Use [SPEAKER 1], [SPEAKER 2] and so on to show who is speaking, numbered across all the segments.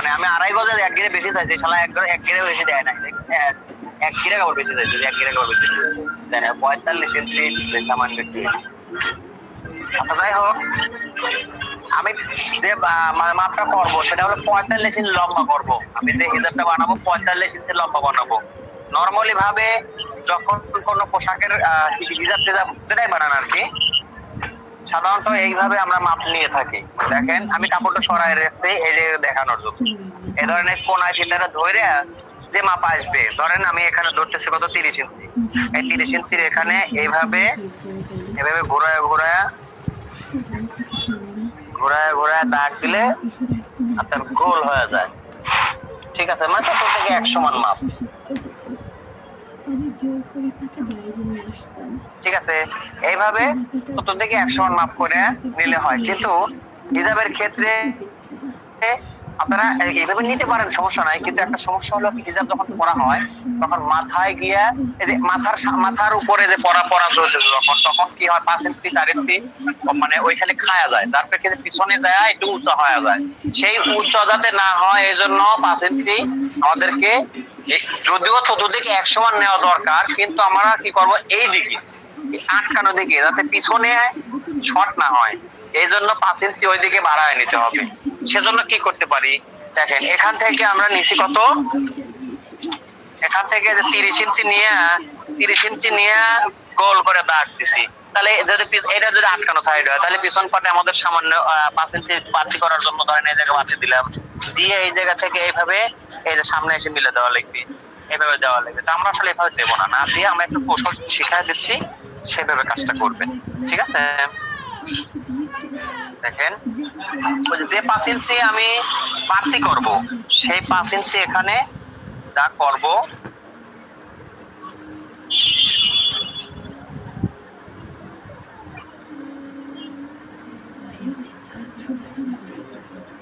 [SPEAKER 1] মানে আমি আড়াই গজে এক গিরে বেশি চাইছি, শালা এক এক গিরে বেশি দেয় না এক- এক গিরে কাপড় বেশি চাইছি, এক গিরে কাপড় বেশি দেয় না পঁয়তাল্লিশ ইঞ্চি সামান্য একটু। আচ্ছা যাই হোক। আমি যে মাপটা করব, সেটা হলো পঁয়তাল্লিশ ইঞ্চি লম্বা করব। আমি যে হিজাবটা বানাবো, পঁয়তাল্লিশ ইঞ্চি লম্বা বানাবো। নর্মালি ভাবে যখন কোনো পোশাকের টিজাব যেটাই বানান আর কি সাধারণত এইভাবে আমরা মাপ নিয়ে থাকি। দেখেন, আমি কাপড়টা সরাই রেখেছি, এই যে দেখানোর জন্য। এই ধরনের কোনায় ফিতাটা ধরে যে মাপ আসবে, ধরেন আমি এখানে ধরতেছি কত তিরিশ ইঞ্চি। এই তিরিশ ইঞ্চির এখানে এইভাবে এভাবে ঘোরায় ঘোরায় ঘোরায় ঘোরায় দাগ দিলে আপনার গোল হয়ে যায়। ঠিক আছে মানে থেকে এক সমান মাপ
[SPEAKER 2] আমি জোর করে তাকে বাইরে নিয়ে আসতাম
[SPEAKER 1] ঠিক আছে এইভাবে সত্তর থেকে একশো মাপ করে নিলে হয়। কিন্তু হিজাবের ক্ষেত্রে আপনারা এইভাবে নিতে পারেন, সমস্যা নাই। কিন্তু একটা সমস্যা হলো হিজাব যখন পরা হয়, তখন মাথায় গিয়া এই যে মাথার মাথার উপরে যে পরা পরা চলছে যখন, তখন কি হয়, পাঁচ ইঞ্চি, চার ইঞ্চি মানে ওইখানে খায়া যায়। তার প্রেক্ষিতে পিছনে যায়, একটু উঁচু হয়ে যায়। সেই উঁচু যাতে না হয় এই জন্য পাঁচ ইঞ্চি আমাদেরকে যদিও চতুর্দিকে এক সমান নেওয়া দরকার, কিন্তু আমরা কি করব, এই দিকে আটকানো দিকে, যাতে পিছনে শর্ট না হয়। এই জন্য পাঁচ ইঞ্চি ওইদিকে বাড়ায় নিতে হবে। সেজন্য কি করতে পারি? দেখেন, এখান থেকে আমরা নিচে কত? এখান থেকে যে তিরিশ ইঞ্চি নিয়ে, তিরিশ ইঞ্চি নিয়ে গোল করে দাগ দিছি। তাহলে যদি এটা যদি আটকানো সাইড হয়, তাহলে পিছন পাটে আমাদের সামান্য পাঁচ ইঞ্চি বাড়তি করার জন্য ধরেন এই জায়গায় বাড়তি দিলাম। দিয়ে এই জায়গা থেকে এইভাবে এই যে সামনে এসে মিলে দেওয়া লাগবে। এভাবে দেওয়া লাগবে। তো আমরা আসলে এভাবে দেবো না। না দিয়ে আমরা একটু কৌশল শিখাই দিচ্ছি। সেভাবে কাজটা করবে ঠিক আছে? দেখেন যে পাঁচ ইঞ্চি আমি করব, সেই পাঁচ ইঞ্চি এখানে যা করব।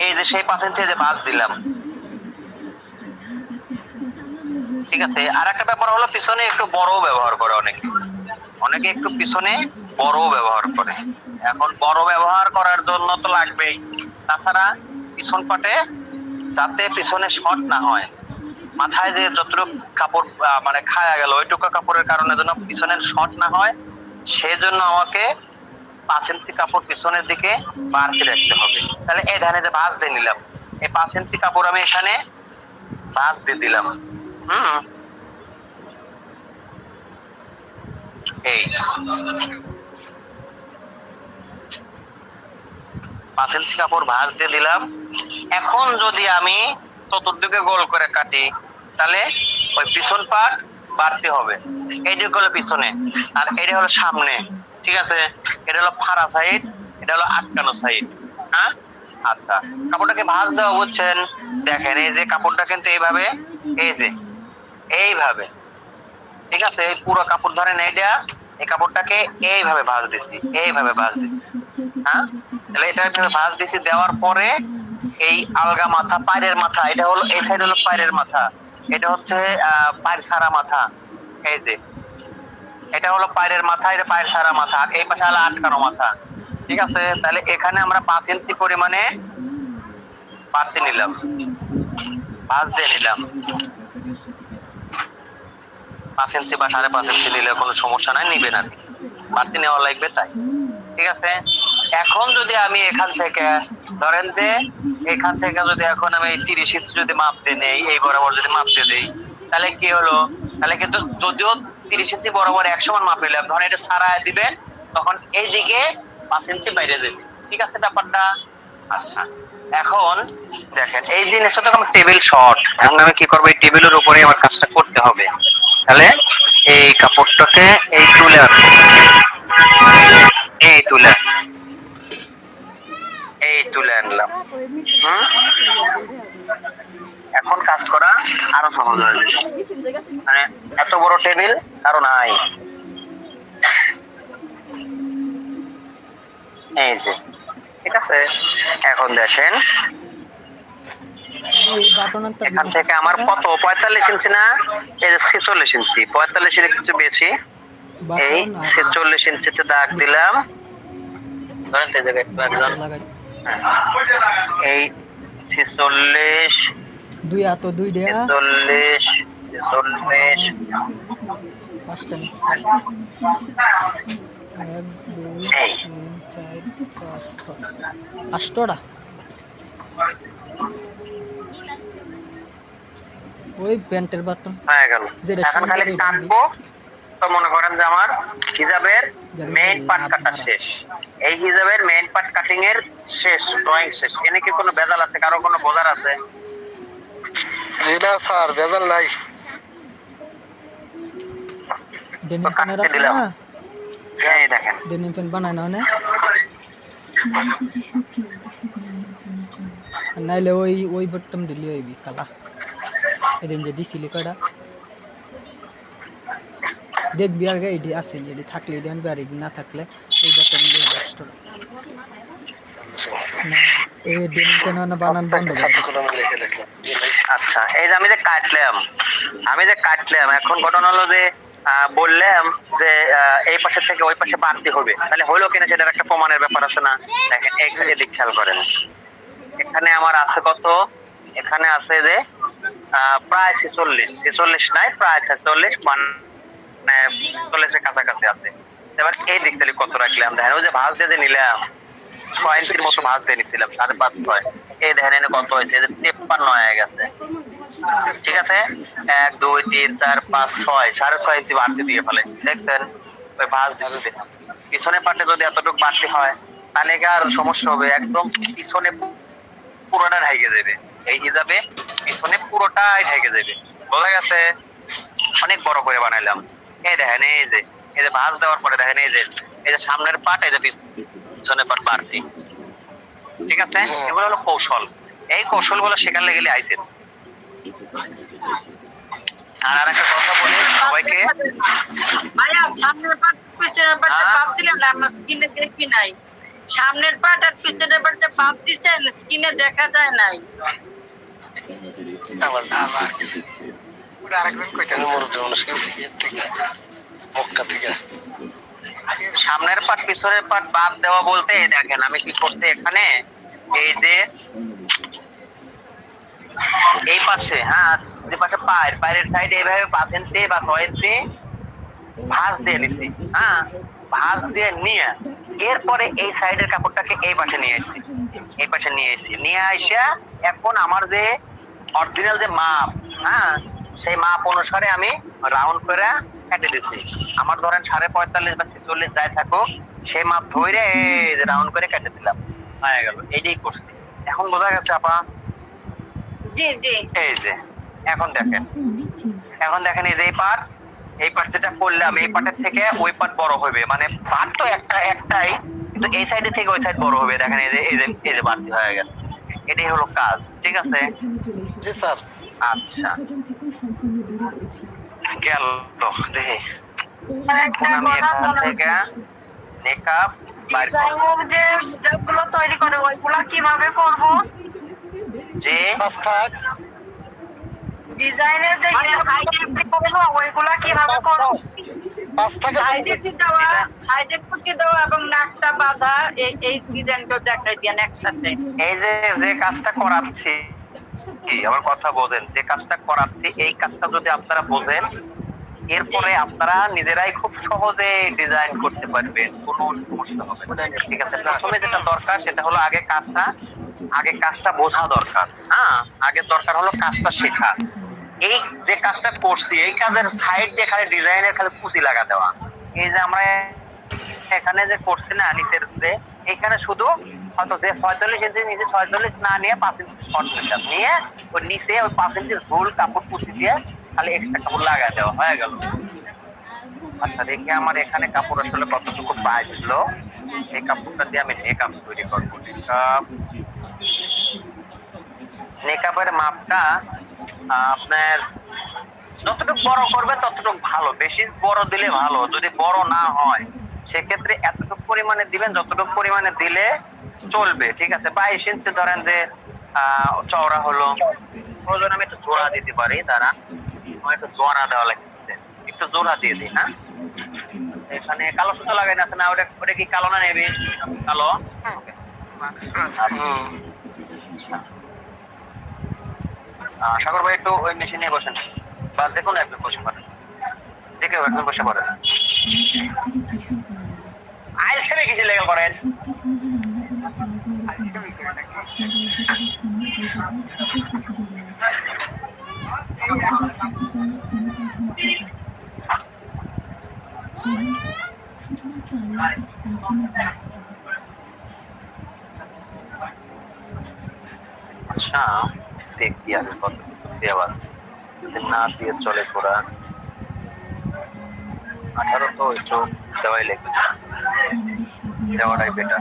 [SPEAKER 1] এই যে সেই পাঁচ ইঞ্চি যে বাদ দিলাম। ঠিক আছে আর একটা ব্যাপার হলো, পিছনে একটু বড় ব্যবহার করে অনেকে। অনেকে একটু পিছনে বড় ব্যবহার করে। এখন বড় ব্যবহার করার জন্য তো লাগবেই। তাছাড়া পিছন পাটে যাতে পিছনে শর্ট না হয়। মাথায় যে যতটুকু কাপড় মানে খায়া গেল, ওইটুকু কাপড়ের কারণে যেন পিছনের শর্ট না হয় সেই জন্য আমাকে পাঁচ ইঞ্চি কাপড় পিছনের দিকে বাড়তি রাখতে হবে। তাহলে এই ধানে যে ভাঁজ দিয়ে নিলাম, এই পাঁচ ইঞ্চি কাপড় আমি এখানে ভাঁজ দিয়ে দিলাম। হুম? এই। ইঞ্চি কাপড় ভাঁজ দিয়ে দিলাম। এখন যদি আমি চতুর্দিকে গোল করে কাটি, তাহলে ওই পিছন পাট বাড়তি হবে। এই যে হলো পিছনে, আর এটা হলো সামনে, ঠিক আছে? এটা হলো ফাড়া সাইড, এটা হলো আটকানো সাইড হ্যাঁ? আচ্ছা কাপড়টাকে ভাঁজ দেওয়া বুঝছেন? দেখেন, এই যে কাপড়টা কিন্তু এইভাবে, এই যে, এইভাবে। ঠিক আছে পুরো কাপড় ধরেন এইটা এই কাপড়টাকে এইভাবে ভাঁজ দিছি, এইভাবে ভাঁজ দিছি। হ্যাঁ? তাহলে এটা ভাঁজ দিছি, দেওয়ার পরে এই আলগা মাথা, পায়ের মাথা, এটা হলো, এই সাইড হলো পায়ের মাথা, এটা হচ্ছে পায়ের সারা মাথা, এই যে। এটা হলো পায়ের মাথা, এটা পায়ের সারা মাথা, আর এই পাশে হলো আটকানো মাথা। ঠিক আছে? তাহলে এখানে আমরা পাঁচ ইঞ্চি পরিমাণে বাড়তি নিলাম। ভাঁজ দিয়ে নিলাম। পাঁচ ইঞ্চি বা সাড়ে পাঁচ ইঞ্চি নিলে কোনো সমস্যা নাই নিবে না বাড়তি নেওয়া লাগবে তাই। ঠিক আছে? এখন যদি আমি এখান থেকে, ধরেন যে এখান থেকে যদি এখন আমি এই তিরিশ ইঞ্চি যদি মাপ দিয়ে নেই, এই বরাবর যদি মাপ দিয়ে দেই, তাহলে কি হলো? তাহলে কিন্তু যদিও তিরিশ ইঞ্চি বরাবর এক সমান মাপ নিলাম, ধরেন এটা সারা দিবেন, তখন এইদিকে পাঁচ ইঞ্চি বাইরে দেবে ঠিক আছে ব্যাপারটা? আচ্ছা। এখন দেখেন, এই জিনিসটা তো আমার টেবিল শর্ট, এখন আমি কি করব? এই টেবিলের উপরে আমার কাজটা করতে হবে। তাহলে এই কাপড়টাকে এই তুলে আনব এই তুলে এই তুলে আনলাম। এখন কাজ করা আরও সহজ হয়ে মানে এত বড় টেবিল কারও নাই। এই যে, ঠিক আছে? এখন দেখেন এখান থেকে আমার কত? পঁয়তাল্লিশ ইঞ্চি না? এই যে ছেচল্লিশ ইঞ্চি। পঁয়তাল্লিশ এর কিছু বেশি? এই ছেচল্লিশ ইঞ্চিতে দাগ দিলাম। এই হ্যাঁ। এই ছিচল্লিশ
[SPEAKER 3] দুই হাত দুই দেয়া।
[SPEAKER 1] ছেচল্লিশ ছেচল্লিশ।
[SPEAKER 3] আষ্টটা ওই প্যান্টের বাটন
[SPEAKER 1] হয়ে গেল। এখন খালি কাটবো তো মনে করেন যে আমার হিজাবের মেইন পার্ট কাটা শেষ। এই হিজাবের মেইন পার্ট কাটিং এর শেষ ড্রয়িং শেষ। এনে কি কোনো বেজাল আছে? কারও কোনো বোঝার আছে?
[SPEAKER 4] না স্যার ভেজাল নাই।
[SPEAKER 3] ডেনিম
[SPEAKER 1] তো
[SPEAKER 3] প্যান্টের আছে না?
[SPEAKER 1] এই দেখেন।
[SPEAKER 3] ডেনিম প্যান্ট বানায় না। অনেক নাইলে ওই ওই বটম দিলি হইবি কালা। এদিন যে দিছিলি কয়টা দেখবি আগে এটি আছে, এটি থাকলে এটি আনবি আর না থাকলে এই বটম দিয়ে এই প্যান্ট না বানান বন্ধ করে
[SPEAKER 1] আচ্ছা এই যে আমি যে কাটলাম, আমি যে কাটলাম, এখন ঘটনা হলো যে বললাম যে এই পাশে থেকে ওই পাশে বাড়তি হবে। তাহলে হলো কিনা সেটার একটা প্রমাণের ব্যাপার আছে না? দেখেন, এখানে দিক খেয়াল করেন। এখানে আমার আছে কত? এখানে আছে যে প্রায় ছেচল্লিশ। ছেচল্লিশ নাই, প্রায় ছেচল্লিশ মানে চল্লিশের কাছাকাছি আছে। এবার এই দিক থেকে কত রাখলাম? দেখেন, ওই যে ভাঁজ দিয়ে নিলাম, ছয় ইঞ্চির মতো ভাঁজ দিয়ে নিছিলাম, সাড়ে পাঁচ ছয়। এই দেখেন কত হয়েছে? যে তেপ্পান্ন হয়ে গেছে। ঠিক আছে? এক, দুই, তিন, চার, পাঁচ, ছয়। সাড়ে ছয় ইঞ্চি বাড়তি দিয়ে ফেলে। দেখছেন? ওই ভাঁজ দিচ্ছে পিছনে পাটে যদি এতটুকু বাড়তি হয়, তাহলে আর সমস্যা হবে? একদম পিছনে পুরোটা ঢাইকে যাবে এই হিসাবে পিছনে পুরোটাই ঢেকে যাবে বোঝা গেছে? অনেক বড় করে বানাইলাম। এই দেখেন এই যে এই যে ভাঁজ দেওয়ার পরে দেখেন এই যে এই যে সামনের পাট এই যে পিছনের পাট বাড়ছি। ঠিক আছে? এগুলো হলো কৌশল। এই কৌশলগুলো শেখার গেলে আইসেন আর আর একটা কথা বলি সবাইকে।
[SPEAKER 5] ভাইয়া সামনের পাট পিছনের পাট
[SPEAKER 1] হ্যাঁ?
[SPEAKER 5] বাদ দিলেন না আমার স্কিনে দেখি নাই। সামনের পাট আর পিছনের পাট বাদ দিছেন স্কিনে দেখা যায় নাই।
[SPEAKER 4] আবার আবার ওটা আরেকজন কইতে মুরব্বী মানুষকে থেকে মক্কা থেকে।
[SPEAKER 1] সামনের পাট পিছনের পাট বাদ দেওয়া বলতে দেখেন আমি কি করছি এখানে? এই যে এই পাশে হ্যাঁ যে পাশে পায়ের পায়ের সাইডে এইভাবে পাঁচ ইঞ্চি বা ছয় ইঞ্চি ভাঁজ দিয়ে নিছি হ্যাঁ? ভাঁজ দিয়ে নিয়ে এরপরে এই সাইডের কাপড়টাকে এই পাশে নিয়ে এসেছি। এই পাশে নিয়ে এসেছি। নিয়ে আইসা এখন আমার যে অরিজিনাল যে মাপ হ্যাঁ সেই মাপ অনুসারে আমি রাউন্ড করে কেটে দিচ্ছি। আমার ধরেন সাড়ে পঁয়তাল্লিশ বা ছেচল্লিশ যাই থাকুক সেই মাপ ধরে যে রাউন্ড করে কেটে দিলাম। হয়ে গেল। এইটাই করছি। এখন বোঝা গেছে আপা?
[SPEAKER 5] জি জি।
[SPEAKER 1] এই যে এখন দেখেন। এখন দেখেন এই যে পার্ট এই পার্ট যেটা করলাম এই পার্টের থেকে ওই পার্ট বড় হবে। মানে পার্ট তো একটা একটাই কিন্তু এই সাইডে থেকে ওই সাইড বড় হবে। দেখেন এই যে এই যে এই যে বাড়তি হয়ে গেছে। এটাই হলো কাজ ঠিক আছে?
[SPEAKER 4] জি স্যার।
[SPEAKER 1] আচ্ছা। গেল তো দেখি।
[SPEAKER 5] আর
[SPEAKER 1] আমি এখান থেকে মেকআপ বাইর করব
[SPEAKER 5] ডিজাইনের যে হিজাবগুলো তৈরি করে ওইগুলা কীভাবে করব?
[SPEAKER 1] যে
[SPEAKER 5] ডিজাইনের যে করব ওইগুলা কীভাবে করব
[SPEAKER 4] পাঁচ থাকে
[SPEAKER 5] সাইডে কি দেওয়া সাইডে ফুটি দেওয়া এবং নাকটা বাঁধা এই এই ডিজাইনটা দেখাই দেন একসাথে।
[SPEAKER 1] এই যে যে কাজটা করাচ্ছি আমার কথা বোঝেন যে কাজটা করাচ্ছি এই কাজটা যদি আপনারা বোঝেন এরপরে আপনারা নিজেরাই খুব সহজে ডিজাইন করতে পারবেন কোনো সমস্যা হবে ঠিক আছে প্রথমে যেটা দরকার সেটা হলো আগে কাজটা আগে কাজটা বোঝা দরকার। হ্যাঁ আগে দরকার হলো কাজটা শেখা। এই যে কাজটা করছি, এই কাজের সাইড দিয়ে খালি ডিজাইনের খালি পুঁজি লাগা দেওয়া এই যে আমরা এখানে যে করছি না, নিচের যে, এখানে শুধু হয়তো যে ছয়চল্লিশ ইঞ্চি নিচে ছয়চল্লিশ না নিয়ে পাঁচ ইঞ্চি শর্ট নিয়ে ওই নিচে ওই পাঁচ ইঞ্চি ঝুল কাপড় পুঁতি দিয়ে খালি এক্সট্রা কাপড় লাগাই দেওয়া হয়ে গেল। আচ্ছা দেখি আমার এখানে কাপড় আসলে কতটুকু পাইছিল এই কাপড়টা দিয়ে আমি মেকআপ তৈরি করব। মেকআপ মেকআপের মাপটা আপনার যতটুকু বড় করবে ততটুকু ভালো। বেশি বড় দিলে ভালো। যদি বড় না হয় সেক্ষেত্রে এতটুকু পরিমাণে দিবেন যতটুকু পরিমাণে দিলে চলবে। ঠিক আছে? বাইশ ইঞ্চি ধরেন যে চওড়া হলো। প্রয়োজন আমি একটু জোড়া দিতে পারি তারা আমার একটু জোড়া দেওয়া লাগছে একটু জোড়া দিয়ে দিই হ্যাঁ? এখানে কালো সুতো লাগাই না না ওটা ওটা কি কালো না নেবে কালো। আচ্ছা। আহ, সাগর ভাই একটু ওই মেশিনে বসেন। বা যে কোনো একজন বসে পারেন যে কেউ একজন বসে
[SPEAKER 2] আমার থেকে কিছু
[SPEAKER 1] লেগে
[SPEAKER 2] সব কিছু
[SPEAKER 1] কি আগে কত আবার যদি না দিয়ে চলে ঘোরা আঠারো তো একটু দেওয়াই লেগে দেওয়াটাই better।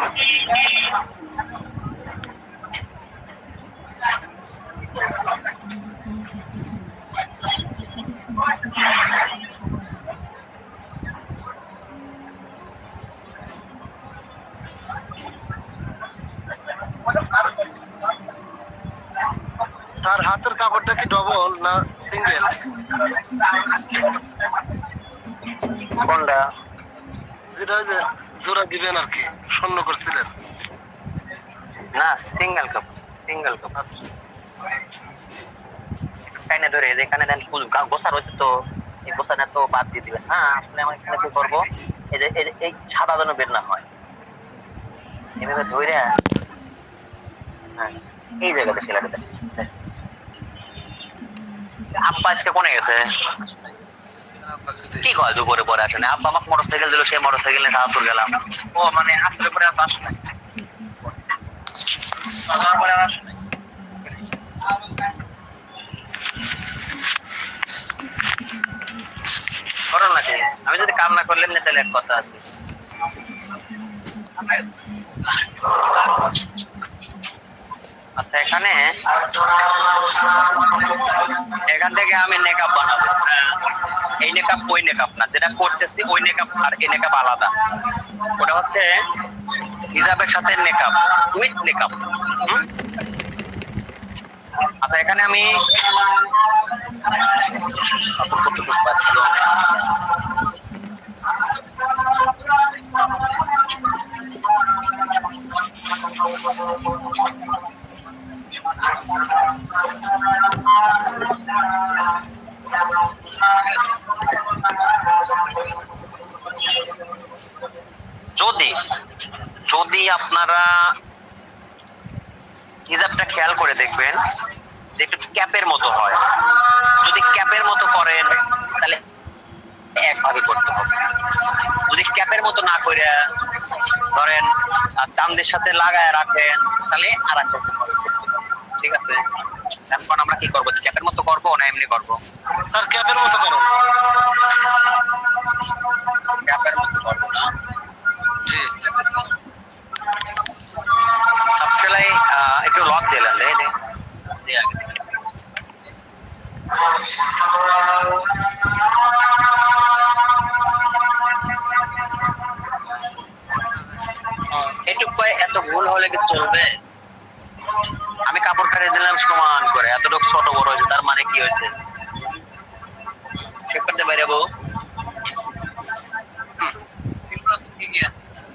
[SPEAKER 2] হাতে নিতে হবে।
[SPEAKER 4] কিন্তু তার হাতের কাপড়টা কি ডবল না সিঙ্গেল
[SPEAKER 1] কোনটা
[SPEAKER 4] যেটা ওই যে জোড়া দিবেন আর কি শূন্য করছিলেন
[SPEAKER 1] না সিঙ্গেল কাপ সিঙ্গেল কাপ। কাইনে ধরে যেখানে দেন ফুল গা- রয়েছে তো এই তো বাদ দিয়ে দিবেন। হ্যাঁ আসলে আমি এখানে কি করব? এই যে এই সাদা যেন বের না হয়। এভাবে ধরে হ্যাঁ এই জায়গাতে দেন। আব্বা আজকে কোনে গেছে? কি কয় দুপুরে পরে আসেন? আব্বা আমাকে মোটর সাইকেল দিল সে মোটর সাইকেল নিয়ে সাহায্য গেলাম। ও মানে আসলে পরে আর আসে না আসে না। আমি যদি কাম না করলে, এমনি তাহলে এক কথা আছে। আচ্ছা এখানে? এখান থেকে আমি নেকাপ বানাবো। হ্যাঁ। এই নেকাপ ওই নেকাপ না, যেটা করতেছি, ওই নেকাপ আর এই নেকাপ আলাদা। ওটা হচ্ছে হিজাবের সাথে নেকাপ উইথ হুম? আচ্ছা এখানে আমি কতটুকু পাচ্ছিল যদি যদি আপনারা হিজাবটা খেয়াল করে দেখবেন একটু ক্যাপের মতো হয়। যদি ক্যাপের মতো করেন, তাহলে একভাবে করতে হবে। যদি ক্যাপের মতো না করে ধরেন চান্দের সাথে লাগায় রাখেন, তাহলে আর এক ঠিক আছে? এখন আমরা কি করব? ক্যাপের মতো করব না এমনি করব?
[SPEAKER 4] তার ক্যাপের মতো করো।
[SPEAKER 1] ক্যাপের মতো করব না? একটু লক রে আগে দেখি। একটু এত ভুল হলে কি চলবে? আমি কাপড় কাটে দিলাম, সমান করে। এতটুকু ছোট বড় হয়েছে, তার মানে কি হয়েছে? ঠিক করতে পারে বউ?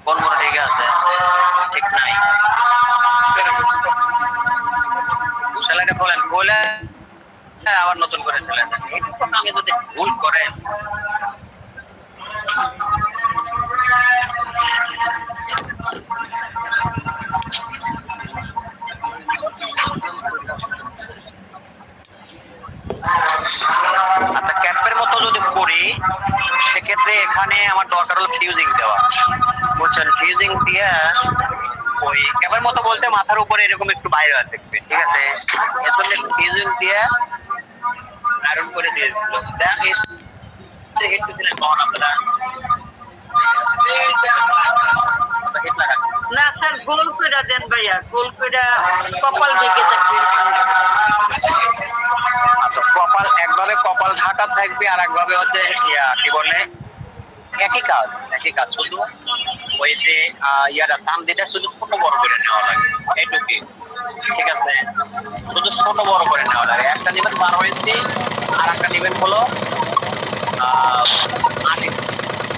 [SPEAKER 1] কোন বড় ঠিক আছে? ঠিক নাই। সেলাইটা খোলেন খোলে আবার নতুন করে। এইটুকু আমি যদি ভুল করেন। আচ্ছা ক্যাপের মতো যদি করি সেক্ষেত্রে এখানে আমার দরকার হলো ফিউজিং দেওয়া। বুঝছেন? ফিউজিং দিয়ে ওই ক্যাপের মতো বলতে মাথার উপরে এরকম একটু বাইরে আর ঠিক আছে? এজন্য ফিউজিং দিয়ে আয়রন করে দিয়ে দিল। দেন এই হিট দিলেন কখন আপনারা
[SPEAKER 5] না স্যার গোল কইরা দেন ভাইয়া গোল কইরা কপাল ঢেকে থাকবে
[SPEAKER 1] আচ্ছা কপাল একভাবে কপাল ঢাকা থাকবে আর একভাবে হচ্ছে কি বলে? একই কাজ একই কাজ শুধু ওই যে আহ, দাম যেটা শুধু ছোট বড় করে নেওয়া লাগে এইটুকুই ঠিক আছে? শুধু ছোট বড় করে নেওয়া লাগে। একটা নেবেন বারো ইঞ্চি আর একটা নেবেন হলো আট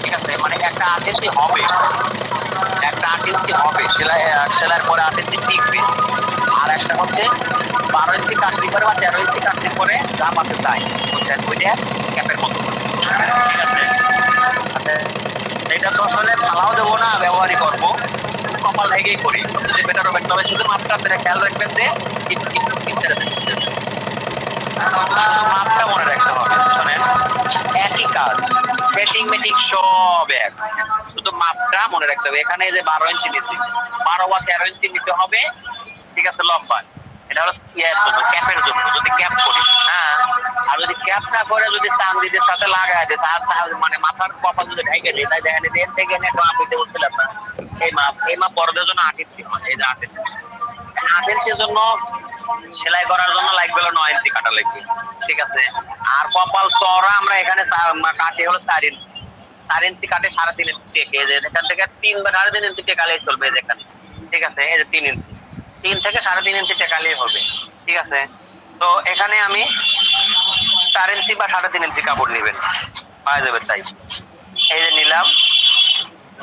[SPEAKER 1] ঠিক আছে? মানে একটা আট ইঞ্চি হবে। একটা আট ইঞ্চি হবে। সেলাই সেলাইয়ের পরে আট ইঞ্চি টিকবে। আর একটা হচ্ছে বারো ইঞ্চি কাটলি করে বা তেরো ইঞ্চি কাটলি করে যা পাতে চাই বুঝছেন? ওইটা ক্যাপের মতো। আছে আচ্ছা, এটা তো আসলে ফালাও দেবো না ব্যবহারই করব। কপাল ভেঙেই করি। সবচেয়ে বেটার হবে। তবে শুধু মাপটা আপনারা খেয়াল রাখবেন যে আছে। মাপটা মনে রাখতে হবে শোনেন। একই কাজ। মেটিং মেটিং সব এক। শুধু মাপটা মনে রাখতে হবে। এখানে যে বারো ইঞ্চি নিচ্ছি বারো বা তেরো ইঞ্চি নিতে হবে। ঠিক আছে লম্বা। এটা হলো ইয়ের জন্য, ক্যাপের জন্য, যদি ক্যাপ করি হ্যাঁ? আর যদি ক্যাপ না করে যদি সাথে সা- সা- মানে মাথার কপাল যদি ঢেকে তাই দেখেন এর থেকে এনে একটা না এই এই জন্য আট ইঞ্চি এই যে আট ইঞ্চি আট ইঞ্চির জন্য সেলাই করার জন্য লাগবে হলো নয় ইঞ্চি কাটা লাগবে, ঠিক আছে? আর কপাল চড়া আমরা এখানে কাটি হলো চার ইঞ্চি। চার ইঞ্চি কাটে সাড়ে তিন ইঞ্চি টেকে এখান থেকে তিন বা সাড়ে তিন ইঞ্চি টেকালেই চলবে এখানে, ঠিক আছে? এই যে তিন ইঞ্চি। তিন থেকে সাড়ে তিন ইঞ্চি টেকালেই হবে, ঠিক আছে? তো এখানে আমি চার ইঞ্চি বা সাড়ে তিন ইঞ্চি কাপড় নেবেন, পাওয়া যাবে তাই। এই যে নিলাম,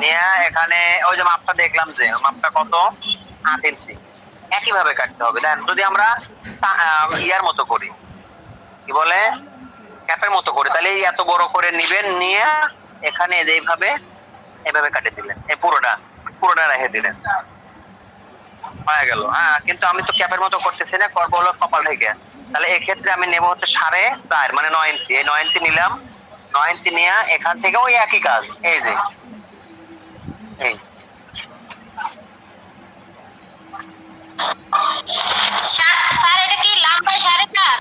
[SPEAKER 1] নিয়ে এখানে ওই যে মাপটা দেখলাম যে, মাপটা কত? আট ইঞ্চি একইভাবে কাটতে হবে, দেন যদি আমরা ইয়ার মতো করি, কি বলে? ক্যাপের মতো করে, তাহলে এত বড় করে নিবেন, নিয়ে এখানে এই যে এইভাবে এভাবে কাটে দিলেন, এই পুরোটা পুরোটা রেখে দিলেন। হয়ে গেল। হ্যাঁ কিন্তু আমি তো ক্যাপের মতো করতেছি না করব হলো কপাল থেকে। তাহলে এক্ষেত্রে আমি নেব হচ্ছে সাড়ে চার মানে নয় ইঞ্চি। এই নয় ইঞ্চি নিলাম নয় ইঞ্চি নিয়ে এখান থেকে ওই একই কাজ। এই যে। এই।
[SPEAKER 5] স্যার এটা কি লম্বা সাড়ে চার?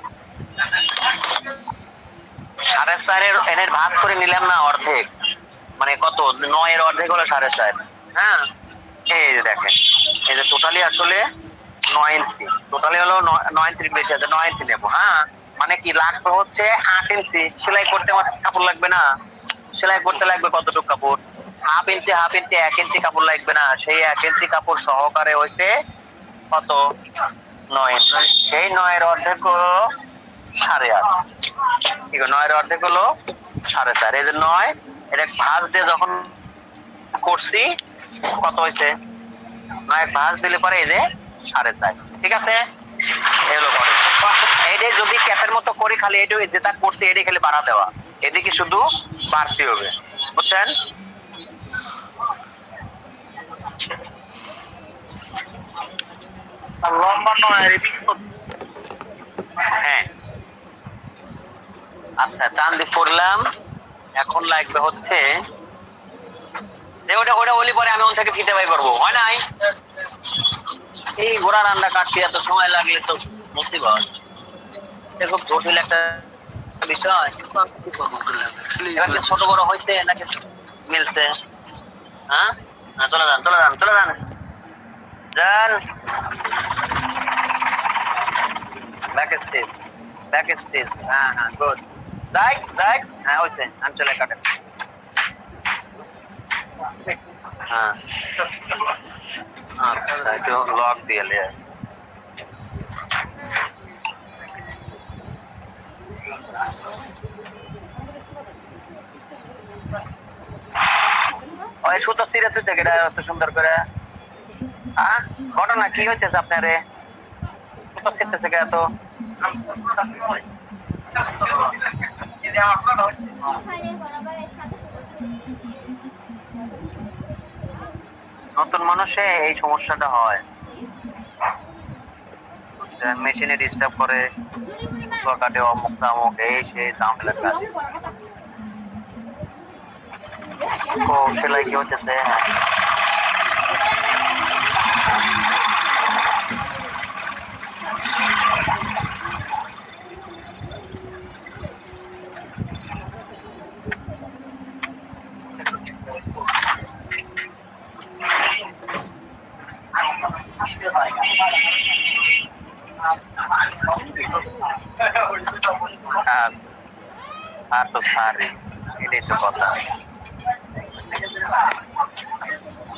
[SPEAKER 1] সাড়ে চারের এনের ভাগ করে নিলাম না অর্ধেক। মানে কত? নয়ের অর্ধেক হলো সাড়ে চার। হ্যাঁ? এই যে দেখেন, এই যে টোটালি আসলে নয় ইঞ্চি টোটালি হলো নয়- ইঞ্চির বেশি আছে, নয় ইঞ্চি নেব হ্যাঁ? মানে কি, লাগবে হচ্ছে আট ইঞ্চি সেলাই করতে আমার কাপড় লাগবে না। সেলাই করতে লাগবে কতটুকু কাপড়? হাফ ইঞ্চি হাফ ইঞ্চি এক ইঞ্চি কাপড় লাগবে না। সেই এক ইঞ্চি কাপড় সহকারে হয়েছে কত? নয় ইঞ্চি সেই নয়ের অর্ধেক হলো সাড়ে আট। ঠিক আছে, নয়ের অর্ধেক হলো সাড়ে চার। এই যে নয়, এটা ভাঁজ দিয়ে যখন করছি কত হয়েছে? নয় ভাঁজ দিলে পরে এই যে সাড়ে চার। ঠিক আছে? এগুলো যদি ক্যাপের মতো করি খালি এটু যেটা করছি এটাই খালি বাড়া দেওয়া। এদিকে শুধু বাড়তি হবে। বুঝছেন? হ্যাঁ। আচ্ছা চান্দি করলাম এখন লাগবে হচ্ছে যে ওটা ওলি পরে আমি ওন থেকে ফিতে বাই করব। হয় নাই? এই ঘোড়া রান্না কাটতে এত সময় লাগলে তো মুসিবত খুব জটিল একটা বিষয়। ছোট বড় হয়েছে নাকি মিলছে? হ্যাঁ? হ্যাঁ চলে যান চলে যান চলে যান। যান। ব্যাক স্টেজ ব্যাক স্টেজ হ্যাঁ হ্যাঁ গুড রাইট রাইট হ্যাঁ হয়েছে আমি চলে কাটেন হ্যাঁ। আচ্ছা একটু লক দিয়ে লে ওই সুতো সিরে তুই এটা অত সুন্দর করে। হ্যাঁ ঘটনা কি হয়েছে আপনারে? সুতো ছিঁড়তেছে কে এত। নতুন মানুষে এই সমস্যাটা হয়। মেশিনে ডিস্টার্ব করে কাটে অমুক তামুক এই সেই ঝামেলার কাজ। ও সেলাই কি হচ্ছে আর তো সারি এটাই তো কথা।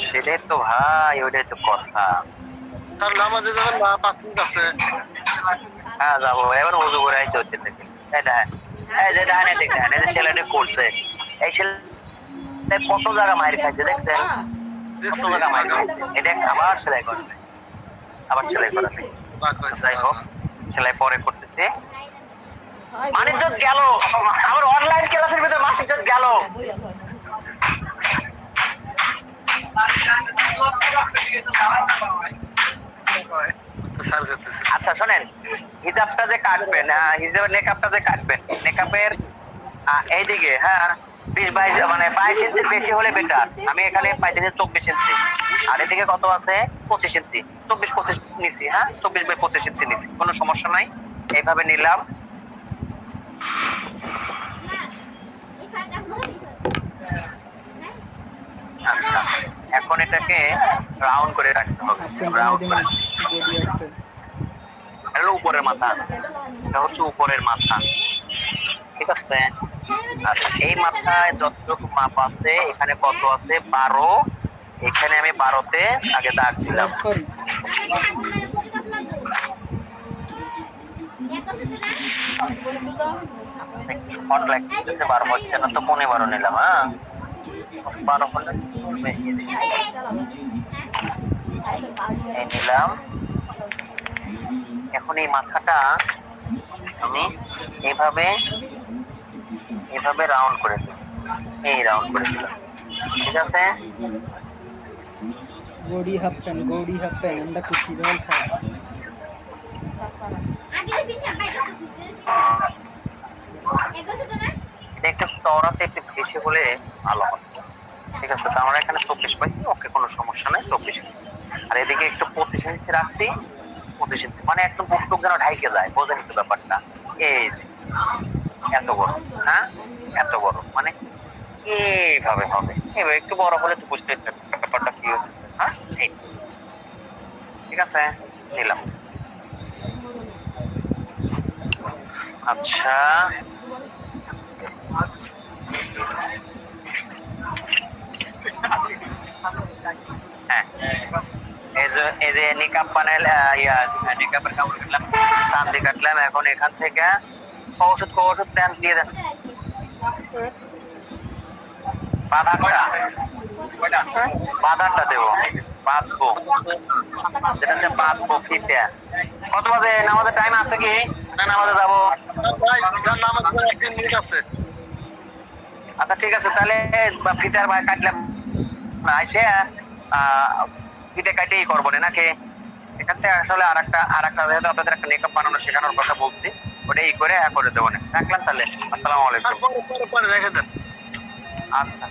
[SPEAKER 1] সেটাই তো ভাই ওইটাই তো কথা।
[SPEAKER 4] নামাজে যাবেন না আছে।
[SPEAKER 1] হ্যাঁ যাব। এবার উজু করে আইসে হচ্ছে থেকে এই যে এই দেখেন এই যে ছেলেটা করছে। এই ছেলে কত জায়গা মাইর খাইছে দেখছেন? কত জায়গা মাইর খাইছে। এটা আবার সেলাই করবে আবার সেলাই যাই হোক সেলাই পরে করতেছে। মানিজ্য গেল। আমার অনলাইন ক্লাসের ভিতরে মানিজ্য গেল। আচ্ছা শোনেন হিজাবটা যে কাটবেন হিজাবের নেকআপটা যে কাটবেন নেকআপের এইদিকে হ্যাঁ বিশ বাইশ মানে বাইশ ইঞ্চির বেশি হলে বেটার আমি এখানে পাইতেছি চব্বিশ ইঞ্চি আর এদিকে কত আছে? পঁচিশ ইঞ্চি চব্বিশ পঁচিশ নিছি হ্যাঁ? চব্বিশ বাই পঁচিশ ইঞ্চি নিছি। কোনো সমস্যা নাই। এইভাবে নিলাম। এখন এটাকে রাউন্ড করে রাখতে হবে রাউন্ড করে এটা উপরের মাথা এটা হচ্ছে উপরের মাথা। ঠিক আছে? আচ্ছা এই মাথায় যতটুকু মাপ আছে এখানে কত আছে? বারো। এখানে আমি বারোতে আগে দাগ দিলাম।
[SPEAKER 3] সরি
[SPEAKER 1] বারো হচ্ছে না তো পনেরো বারো নিলাম এখন এই মাথাটা আমি এইভাবে এইভাবে রাউন্ড করে দিই এই রাউন্ড করে দিলাম ঠিক আছে
[SPEAKER 3] body half pant body half pant, আমরা খুশি রোল খাই
[SPEAKER 1] চওড়াতে একটু বেশি হলে ভালো ঠিক আছে আমরা এখানে চব্বিশ ওকে কোনো সমস্যা নেই আর এদিকে একটু পঁচিশ রাখছি, পঁচিশ মানে একটু বুক যেন ঢাইকে যায় বোঝেন তো ব্যাপারটা। এই এত বড় হ্যাঁ? এত বড় মানে এইভাবে হবে। এবার একটু বড় হলে তো বুঝতে ব্যাপারটা কি হ্যাঁ? ঠিক আছে, নিলাম। আচ্ছা। হ্যাঁ। এই যে নিকাপ বানাইল ইয়া নিকাপের কাটলাম এখন এখান থেকে ওষুধ ওষুধ দেন দিয়ে দেন। বাদামটা বাদামটা দেবো। বাঁধবো। যেটাতে বাঁধবো ফিতে। কত বাজে? নামাজের টাইম আছে কি? নামাজে যাব।
[SPEAKER 4] ভাই মিনিট আছে।
[SPEAKER 1] আচ্ছা ঠিক আছে তাহলে ফিচার বা কাটলাম না ফিতে কাটেই করব না নাকি? এখান থেকে আসলে আর একটা আর একটা যেহেতু আপনাদের একটা মেকআপ বানানো শেখানোর কথা বলছি ওটাই করে করে দেবো না। রাখলাম তাহলে। আসসালামু আলাইকুম।
[SPEAKER 4] রেখে দেন।
[SPEAKER 1] আচ্ছা।